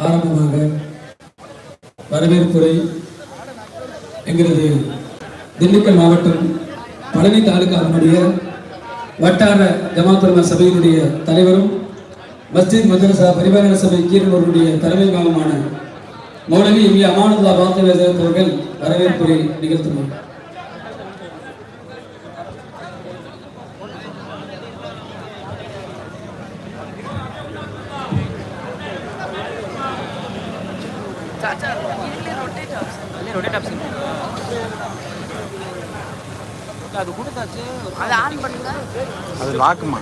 ஆரம்பமாக வரவேற்புரை எங்களது திண்டுக்கல் மாவட்டம் பழனி தாலுகாவினுடைய வட்டார ஜமாத்துலமா சபையினுடைய தலைவரும் மஸ்ஜித் மதரசா பரிபாலன சபை கீரனூருடைய தலைமை பாகமான மௌலவி இங்கே அமானுல்லா பாத்தவேசத் அவர்கள் வரவேற்புரை நிகழ்த்தினார் ரொட்டேட் ஆப்ஷன் அது கொடுத்தாச்சு அதை ஆன் பண்ணுங்க அது லாக்குமா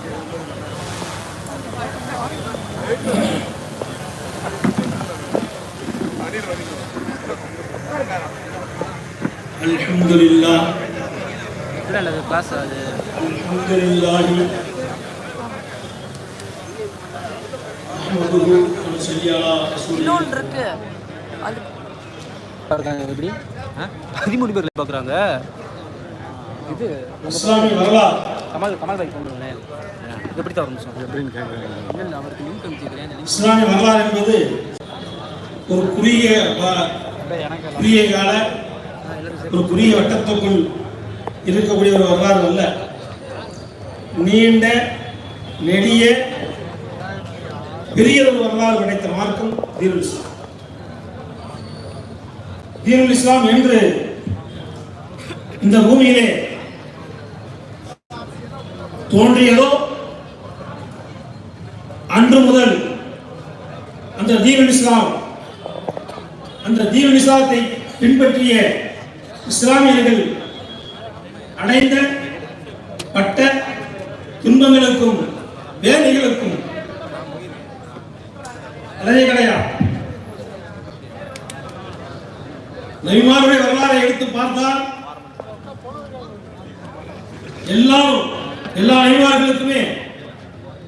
الحمد لله இல்லை இல்லை அது கிளாஸ் அது الحمد لله نحمده ونصلي على رسوله இன்னொன்று இருக்கு அது எப்படி? பதிமூணு பேர் பார்க்குறாங்க. இது இஸ்லாமிய வரலாறு. கமல் கமல் பாய் கொண்டு எப்படி தான் இல்லை இல்லை அவருக்கு லிங்க் இஸ்லாமிய வரலாறு என்பது ஒரு குறுகிய குறுகிய கால ஒரு குறுகிய வட்டத்துக்குள் இருக்கக்கூடிய ஒரு வரலாறு அல்ல. நீண்ட நெடிய பெரிய ஒரு வரலாறு படைத்த மார்க்கம் இஸ்லாம். தீனுல் இஸ்லாம் என்று இந்த பூமியிலே தோன்றியதோ அன்று முதல் அந்த தீனுல் இஸ்லாம் அந்த தீனுல் இஸ்லாத்தை பின்பற்றிய இஸ்லாமியர்கள் அடைந்த பட்ட துன்பங்களுக்கும் வேலைகளுக்கும் அளவே கிடையாது. நபிமாருடைய வரலாறை எடுத்து பார்த்தால் எல்லாரும் எல்லா நபிமார்களுக்குமே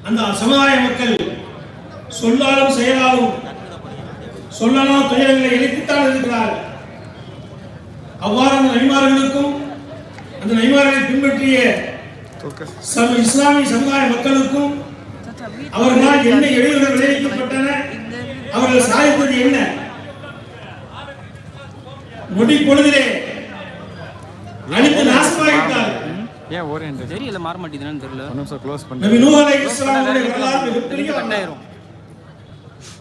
அந்த சமுதாய மக்கள் சொல்லாலும் செயலாலும் சொல்லலாம் துயரங்களை இணைத்துத்தான் இருக்கிறார்கள். அவ்வாறு அந்த நபிமார்களுக்கும் அந்த நபிமார்களை பின்பற்றிய சம இஸ்லாமிய சமுதாய மக்களுக்கும் அவர்களால் என்ன இடையூறுகள் விளைவிக்கப்பட்டன? அவர்கள் சாதித்தது என்ன? நொடி பொழுதிலே அழித்து நாசமாகிட்டார்கள் ஏன் ஒரே ரெண்டு தெரியல மாற மாட்டேங்குதுன்னு தெரியல. ஒரு நிமிஷம் க்ளோஸ் பண்ணி. நபி நூஹ் அலைஹிஸ்ஸலாமுடைய வரலாறு மிகப்பெரிய வரலாறு. கட்டாயிரும்.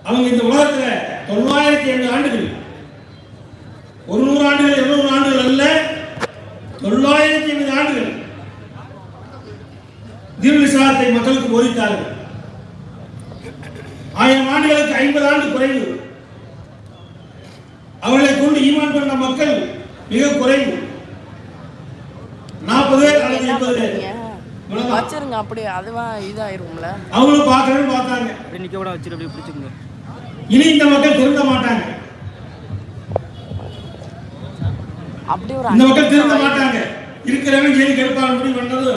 அவங்க இந்த உலகத்துல தொள்ளாயிரத்தி எண்பது ஆண்டுகள். ஒரு நூறு ஆண்டுகள் இருநூறு ஆண்டுகள் அல்ல தொள்ளாயிரத்தி எண்பது ஆண்டுகள். தீர்வு இஸ்லாத்தை மக்களுக்கு போதித்தார்கள். ஆயிரம் ஆண்டுகளுக்கு ஐம்பது ஆண்டு குறைவு. கொண்டு ஈமான் பண்ண மக்கள் மிக குறைவு. நாற்பது பேர் அல்லது எண்பது பேர். வச்சிருங்க அப்படியே அதுவா இதாயிரும்ல. அவங்களும் பார்க்கணும்னு பார்த்தாங்க. நிற்க கூட வச்சுட்டு அப்படியே பிடிச்சிக்கோங்க. இனி இந்த மக்கள் திருந்த மாட்டாங்க. அப்படியே ஒரு இந்த மக்கள் திருந்த மாட்டாங்க. இருக்கிறவங்க ஜெயிலுக்கு எடுப்பாங்க முடிவு பண்ணது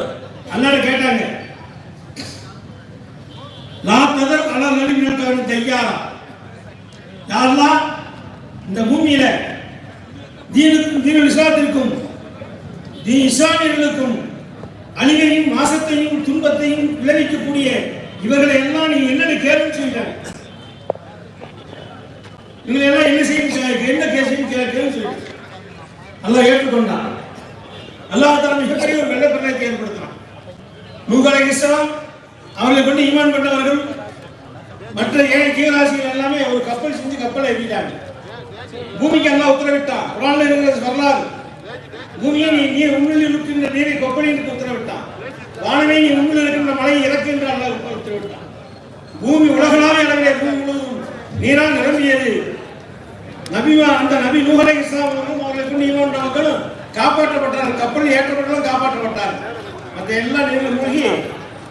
அல்லாட கேட்டாங்க. லா ததர் அலா நலிமினத்தவன் தையாரா? யாரெல்லாம் இந்த பூமியில தீனுக்கும் தீனுல் இஸ்லாத்திற்கும் தீ இஸ்லாமியர்களுக்கும் அழிவையும் மாசத்தையும் துன்பத்தையும் விளைவிக்கக்கூடிய இவர்களை எல்லாம் நீ என்னென்ன கேள்வி சொல்லிட்டாங்க. இவங்களை எல்லாம் என்ன செய்யும் என்ன கேசையும் கேள்வி சொல்லிட்டாங்க. அல்லாஹ் ஏற்றுக்கொண்டான். அல்லாஹ் தான் மிகப்பெரிய ஒரு வெள்ளப்பெருக்கை ஏற்படுத்தினான் நூகலை இஸ்லாம் அவர்களை கொண்டு ஈமான் பண்ணவர்கள் மற்ற ஏழை கீழராசிகள் எல்லாமே ஒரு கப்பல் செஞ்சு கப்பலை எழுதிட்டாங்க பூமிக்கு அல்லாஹ் உத்தரவிட்டான் குரான்ல இருக்கிற வரலாறு. பூமியை நீ நீர் உண்மையில் இருக்கின்ற நீரை கொப்பளின் உத்தரவிட்டான் வானமே நீ உண்மையில் இருக்கின்ற மலையை இறக்கு என்று அல்லாஹ் உத்தரவிட்டான் பூமி உலகளாவே அளவிலே பூமி முழுவதும் நீரால் நிரம்பியது. நபிமா அந்த நபி நூஹலை இஸ்லாமும் அவர்களை கொண்ட மக்களும் காப்பாற்றப்பட்டார்கள். கப்பலில் ஏற்றப்பட்டவர்களும் காப்பாற்றப்பட்டார்கள். மற்ற எல்லா நீங்களும் மூழ்கி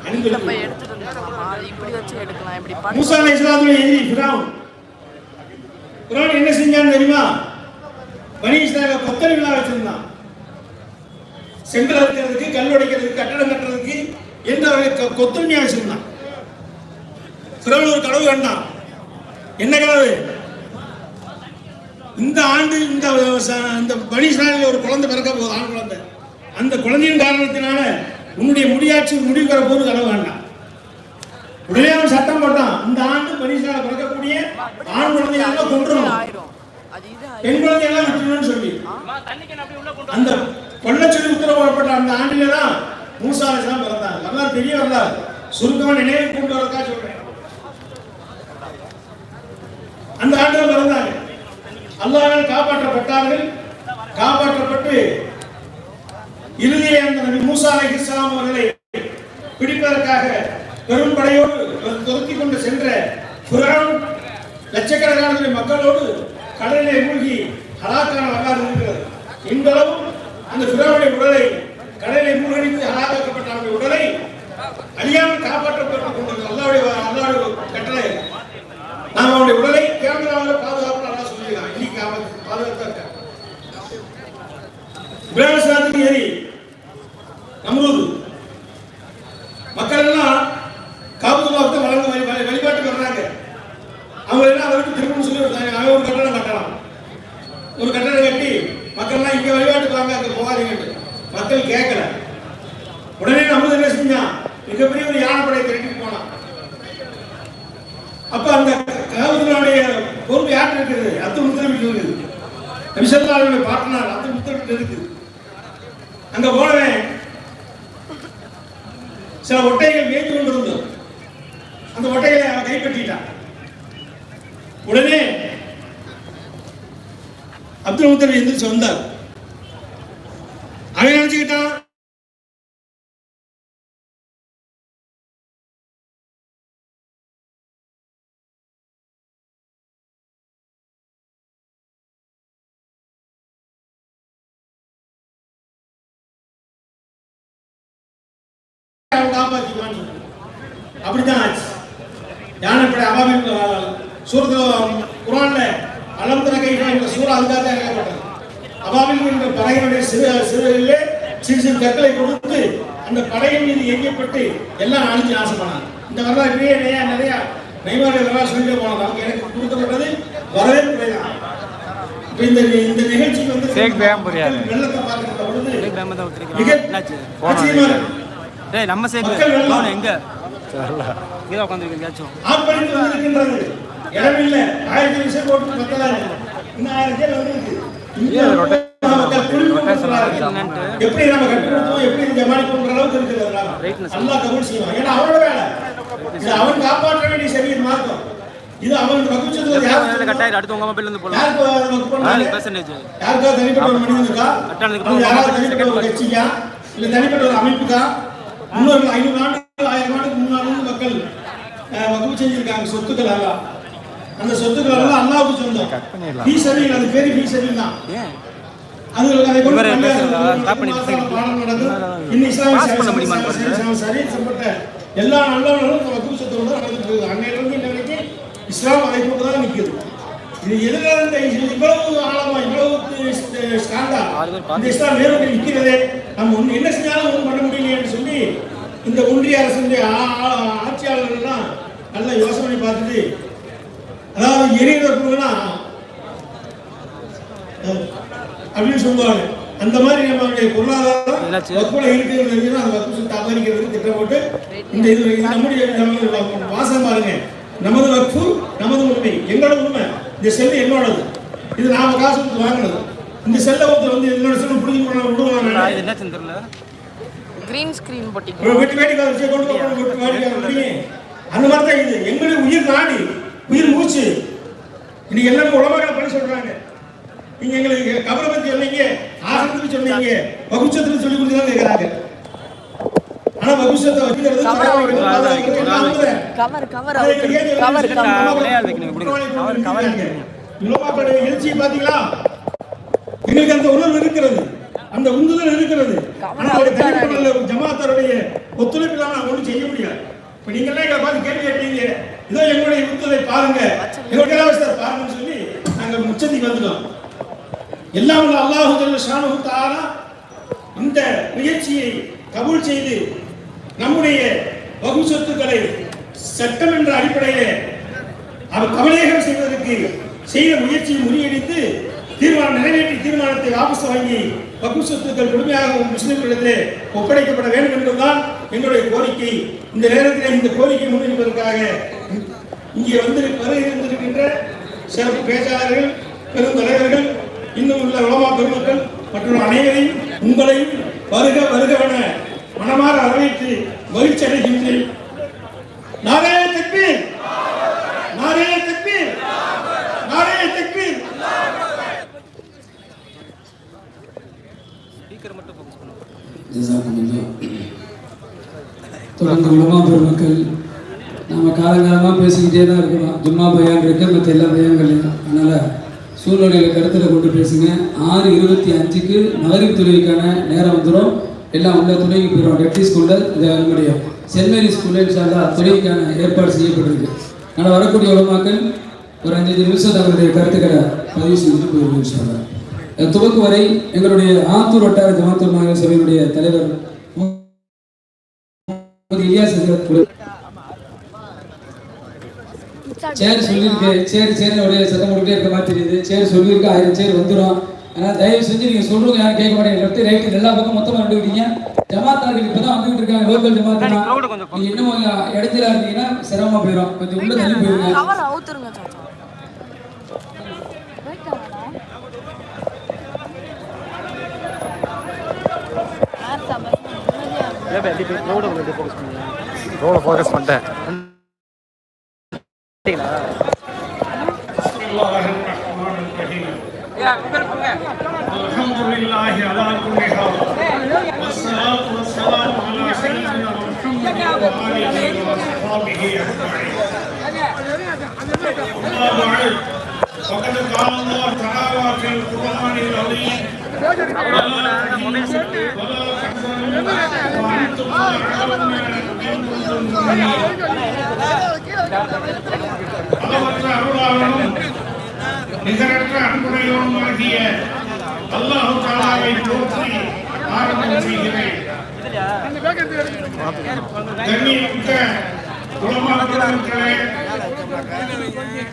அணிந்து இப்ப எடுத்துட்டு வந்துடலாமா அது இப்படி வச்சு எடுக்கலாம் இப்படி பண்ணி மூசா அலை இஸ்லாத்துடைய எதிரி ஃபிரௌன் குரான் என்ன செஞ்சான்னு தெரியுமா? பனி இஸ்லாம விழா வச்சிருந்தான். செங்கல் அறுக்கிறதுக்கு கல் உடைக்கிறதுக்கு கட்டடம் கட்டுறதுக்கு எந்த அவர்களை கொத்தரிமையா வச்சிருந்தான். குரான் ஒரு கனவு கண்டான். என்ன கனவு இந்த ஆண்டு இந்த இந்த பனி ஒரு குழந்தை பிறக்க போகுது ஆண் குழந்தை. அந்த குழந்தையின் காரணத்தினால உன்னுடைய முடியாட்சி முடிவு போது கனவு வேண்டாம் உடனே அவன் சட்டம் போட்டான் இந்த ஆண்டு மனுஷனால பிறக்கக்கூடிய ஆண் பெண் சொல்லி. அந்த கொல்ல சொல்லி உத்தரவு அந்த ஆண்டில தான் பிறந்தாங்க வரலாறு வரலாறு. சுருக்கமா நினைவு கொண்டு சொல்றேன். அந்த பிறந்தாங்க காப்பாற்றப்பட்டார்கள். காப்பாற்றப்பட்டு இறுதியே அந்த நபி மூசா அவர்களை பிடிப்பதற்காக பெரும் படையோடு துரத்தி கொண்டு சென்ற லட்சக்கணக்கான மக்களோடு கடலிலே மூழ்கி ஹலாக்கான வரலாறு இருக்கிறது. இன்றளவும் அந்த சுறாவுடைய உடலை கடலிலே மூழ்கடித்து ஹலாக்காக்கப்பட்ட அவருடைய உடலை அழியாமல் காப்பாற்றப்பட்டு கொண்டது அல்லாவுடைய அல்லாவுடைய கட்டளை நாம் அவருடைய உடலை கேமராவில் பாதுகாப்பு நல்லா சொல்லியிருக்கான் இன்னைக்கு அவன் பாதுகாத்தா இருக்கான் இப்ராஹிம் ஏறி நம்ரூது மக்கள் எல்லாம் காபத்துல்லாவுக்கு வளர்ந்து வழி வழி- வழிபாட்டுக்கு வர்றாங்க அவங்க எல்லாம் அவருக்கு திரும்பவும் சொல்லி விட்டாங்க அவன் ஒரு கட்டணம் கட்டலாம் ஒரு கட்டடம் கட்டி மக்கள் எல்லாம் இங்க வழிபாட்டுக்கு வாங்க அங்க போகாதீங்கன்னு மக்கள் கேட்கல உடனே நம்ம என்ன செஞ்சான்? மிகப்பெரிய ஒரு யானைப்படை திரட்டிட்டு போனான். அப்ப அந்த காவல்துறையுடைய பொறுப்பு யார்கிட்ட இருக்குது? அத்து முத்திரமிட்டு இருக்குது. நபிசல்லாவுடைய பாட்டனார் அத்து முத்திரமிட்டு இருக்குது. அங்க போனவன் சில ஒட்டைகள் மேய்த்து கொண்டிருந்தோம் அந்த ஒட்டைகளை அவன் கைப்பற்றி உடனே அப்துல் முத்தலிப் எந்திரிச்சு வந்தார். அவன் நினைச்சுக்கிட்டான்? அவன் அப்படித்தான் ஆச்சு. யானைப்படை அபாபின் சூரத்தில் குரான்ல அலம்தன கைஃபா என்ற சூறா அதுக்காக தான் இறக்கப்பட்டது அபாபில் என்ற படையினுடைய சிறு சிறுகளிலே சிறு சிறு கற்களை கொடுத்து அந்த படையின் மீது எரியப்பட்டு எல்லாம் அழிஞ்சு நாசமானாங்க. இந்த வரலாறு நிறைய நிறைய நிறைய நெய்மாரிய வரலாறு சொல்லிட்டே போனது அவங்க எனக்கு கொடுக்கப்பட்டது வரவேற்பு தான் இந்த இந்த நிகழ்ச்சிக்கு வந்து சேக் பேம் புரியாது. வெள்ளத்தை பார்க்கிற பொழுது சேக் பேம் தான் மிக ஒருத்தர் என்னாச்சு ஆச்சரியமா இருக்கு. டேய் நம்ம சேக் எங்க? வந்திருக்கின்றது இடமில்லை. ஆயிரத்தி விஷயம் போட்டு இன்னும் ஆயிரம் பேர் வந்திருக்கு. எப்படி நம்ம கட்டுப்படுத்துவோம் எப்படி இந்த ஜமாளிப்போன்ற அளவுக்கு இருக்குது அதெல்லாம். Rightness. அல்லாஹ் கபூல் செய்வான் ஏன்னா அவனோட வேலை. இது அவன் காப்பாற்ற வேண்டிய சரியல் மார்க்கம் இது அவன் வகுச்சதுல யாருக்கு கட்டாயிரம் அடுத்து உங்க மொபைல் இருந்து போடலாம். யாருக்கு பெர்சன்டேஜ் யாருக்கா தனிப்பட்ட ஒரு மனிதனுக்கா? கட்டணத்துக்கு யாராவது தனிப்பட்ட ஒரு கட்சிக்கா? இல்ல தனிப்பட்ட ஒரு அமைப்புக்கா? முன்னூறு ஐநூறு ஆண்டுகள் ஆயிரம் ஆண்டுக்கு முன்னாடி மக்கள் வகுப்பு செஞ்சிருக்காங்க சொத்துக்கள் எல்லாம். அந்த சொத்துக்கள் எல்லாம் அல்லாவுக்கு சொந்தம் ஃபீஸபில் அது பேரு ஃபீஸபில் தான் ஏன்? அது கொண்டு பாடம் நடக்கும். இன்னும் இஸ்லாமிய சரி- சம்பந்த எல்லா நல்லவர்களும் இந்த வகுப்பு சொத்தோடு தான் நடந்துட்டு இருக்குது. அன்னையிலிருந்து இன்ன வரைக்கும் இஸ்லாம் அதை கொண்டு தான் நிற்குது இது எதுல இந்த இவ்வளவு ஆழமா இவ்வளவு ஸ்டாண்டா இந்த இஸ்லாம் வேறு நிற்கிறதே. நம்ம ஒண்ணு என்ன செஞ்சாலும் ஒன்றும் பண்ண முடியலையேன்னு சொல்லி இந்த ஒன்றிய ஆ- ஆட்சியாளர்கள்லாம் நல்லா யோசனை பார்த்துட்டு அதாவது எரிகிறதுனா அப்படின்னு சொல்லுவாங்க. அந்த மாதிரி நம்மளுடைய பொருளாதாரம்? வக்குல இருக்கிறது தெரிஞ்சுன்னா அந்த வக்கு சொத்தை அபகரிக்கிறதுக்கு திட்டம் போட்டு இந்த இது நம்முடைய நம்ம வாசம் பாருங்க. நமது வக்கு நமது உரிமை. எங்களோட உரிமை. இந்த செல்லு என்னோடது. இது நாம காசு கொடுத்து வாங்கினது. இந்த செல்லை ஒருத்தர் வந்து என்னோட செல்லை பிடிச்சி போன விடுவாங்க இது என்னாச்சுன்னு தெரியல கிரீன் ஸ்கிரீன் போட்டிங்க வெட்டி வேட்டிக்கார வச்சு கொண்டு போய் அந்த மாதிரி தான் இது. எங்களுடைய உயிர் நாடி. உயிர் மூச்சு. இன்னைக்கு எல்லாமே உலகங்களை பண்ணி சொல்றாங்க. நீங்க எங்களுக்கு கபரை பத்தி சொன்னீங்க ஆசனத்துக்கு சொன்னீங்க வகுச்சத்துக்கு சொல்லி கொடுத்தீங்க கேட்கறாங்க ஆனா வகுச்சத்தை. கவர் கவர் உலமாக்களுடைய எழுச்சியை பாத்தீங்களா எங்களுக்கு அந்த உணர்வு இருக்கிறது. அந்த உந்துதல் இருக்கிறது. ஆனா ஒரு தனிப்பட்ட ஒரு ஜமாத்தாருடைய ஒத்துழைப்பு இல்லாம நாங்க ஒண்ணும் செய்ய முடியாது. இப்ப நீங்க எல்லாம் எங்களை பார்த்து கேள்வி கேட்டீங்க. இதோ எங்களுடைய உந்துதலை பாருங்க. எங்களுடைய பாருங்கன்னு சொல்லி நாங்க உச்சத்துக்கு வந்துட்டோம். எல்லாம் உள்ள அல்லாஹு ஜல்ல இந்த முயற்சியை கபூல் செய்து நம்முடைய வகு சொத்துக்களை சட்டம் என்ற அடிப்படையிலே அவர் கவலையகம் செய்வதற்கு செய்த முயற்சியை முறியடித்து தீர்மானம் நிறைவேற்றி தீர்மானத்தை வாபஸ் வாங்கி வக்கு சொத்துக்கள் முழுமையாக முஸ்லிம்களிடத்திலே ஒப்படைக்கப்பட வேண்டும் என்பதுதான் எங்களுடைய கோரிக்கை இந்த நேரத்தில் இந்த கோரிக்கை முன்னிற்பதற்காக இங்கே வந்து இருந்திருக்கின்ற சிறப்பு பேச்சாளர்கள் பெருந்தலைவர்கள் இன்னும் உள்ள உலமா பெருமக்கள் மற்றும் அனைவரையும் உங்களையும் வருக வருகவன மனமாற வரவேற்று மகிழ்ச்சி அடைகின்றேன் நாரே தக்பீர் நாரே தக்பீர் நாரே தக்பீர் ஸ்பீக்கர் மட்டும் ஃபோக்கஸ் பண்ணுங்க ஜசாக்குமுல்லா. தொடர்ந்து உலமா பெருமக்கள் நம்ம காலங்காலமாக பேசிக்கிட்டே தான் இருக்கிறோம் ஜும்மா பையான் இருக்க மற்ற எல்லா பையன்களையும் அதனால் சூழ்நிலைகளை கருத்தில் கொண்டு பேசுங்க. ஆறு இருபத்தி அஞ்சுக்கு மகளிர் துறைக்கான நேரம் வந்துடும் எல்லாம் உள்ள துணைக்கு போயிடும் டெப்டி ஸ்கூலில் இந்த நம்முடைய சென்ட் மேரி ஸ்கூலில் இன்ஷால்லா தொழுகைக்கான ஏற்பாடு செய்யப்பட்டிருக்கு. ஆனால் வரக்கூடிய உலமாக்கள் ஒரு அஞ்சஞ்சு நிமிஷம் தங்களுடைய கருத்துக்களை பதிவு செஞ்சுட்டு போயிருக்கோம் சார் துவக்கு வரை எங்களுடைய ஆத்தூர் வட்டார ஜமாத்தூர் மாநில சபையினுடைய தலைவர் குழு சேர் சொல்லியிருக்கு. சேர் சேர் ஒரே சத்தம் போட்டுட்டே இருக்க மாதிரி தெரியுது. சேர் சொல்லியிருக்கு. ஆயிரம் சேர் வந்துடும் அதனால தயவு செஞ்சு நீங்க சொல்றவங்க யாரும் கேட்க மாட்டேங்க. லெஃப்ட் ரைட் எல்லா பக்கம் மொத்தமா வந்துவிட்டீங்க ஜமாத்தார்கள் இப்பதான் வந்துகிட்டு இருக்காங்க லோக்கல் ஜமாத்தா crowd கொஞ்சம் நீங்க இன்னும் இடத்துல இருந்தீங்கன்னா சிரமமா போயிடும் கொஞ்சம் உள்ள தள்ளி போயிருங்க. கவர் அவுத்துருங்க சாச்சா ஏன் அப்படி போய் க்ரௌடை கொஞ்சம் ஃபோக்கஸ் பண்ணுங்க ரோட ஃபோக்கஸ் பண்ணிட்டேன் சரிங்களா الله الرحمن الرحيم الحمد لله على كل حال والصلاة والسلام على سيدنا محمد وآله وصحبه أجمعين أما بعد فقد قال الله تعالى في القرآن العظيم ولا அருளாளனும் நிகரற்ற அன்புடையவனுமாகிய அல்லாஹு தாலாவை போற்றி ஆரம்பம் செய்கிறேன் கண்ணியமிக்க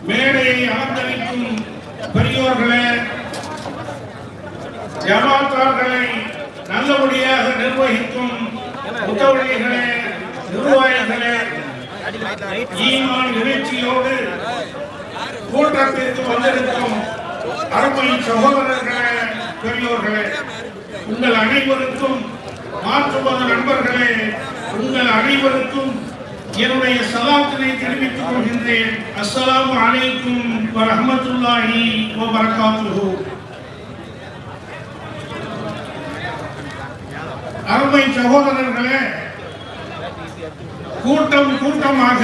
மேடையை அலங்கரிக்கும் பெரியோர்களே ஜமாத்தார்களை நல்லபடியாக நிர்வகிக்கும் உதவிகளே நிர்வாகிகளே ஈமான் இறைச்சியோடு கூட்டத்திற்கு வந்திருக்கும் அருமை சகோதரர்களே பெரியோர்களே உங்கள் அனைவருக்கும் மாற்றுமத நண்பர்களே உங்கள் அனைவருக்கும் என்னுடைய சலாத்தினை தெரிவித்துக் கொள்கின்றேன். அஸ்லாம் அலைக்கும் வரமத்துல்லாஹி வபரகாத்துஹு. அருமை சகோதரர்களே கூட்டம் கூட்டமாக